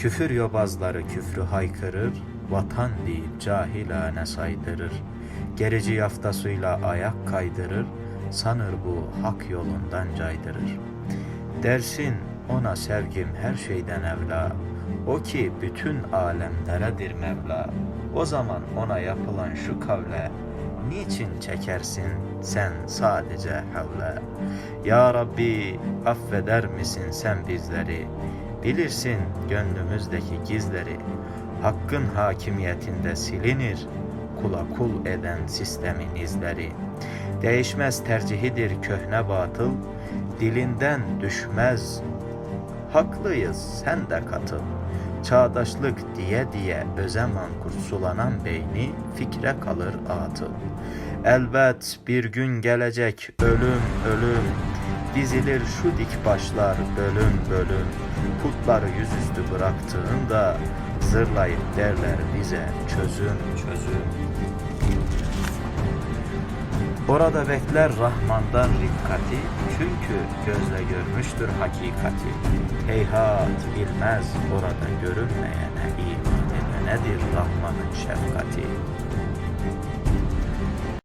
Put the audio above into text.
Küfür yobazları küfrü haykırır, vatan deyip cahilane saydırır. Gerici yaftasıyla ayak kaydırır, sanır bu hak yolundan caydırır. Dersin ona sevgim her şeyden evla, o ki bütün alemleredir Mevla. O zaman ona yapılan şu kavle, niçin çekersin sen sadece havle? Ya Rabbi affeder misin sen bizleri? Bilirsin gönlümüzdeki gizleri. Hakkın hakimiyetinde silinir, kula kul eden sistemin izleri. Değişmez tercihidir köhne batıl, dilinden düşmez. Haklıyız sen de katıl. Çağdaşlık diye diye öze mankurt sulanan beyni fikre kalır atıl. Elbet bir gün gelecek ölüm ölüm, dizilir şu dik başlar bölüm bölüm. Putları yüzüstü bıraktığında zırlayıp derler bize çözüm çözüm. Orada bekler Rahman'dan rikkati, çünkü gözle görmüştür hakikati. Heyhat bilmez orada görünmeyene iman edenedir Rahman'ın şefkati.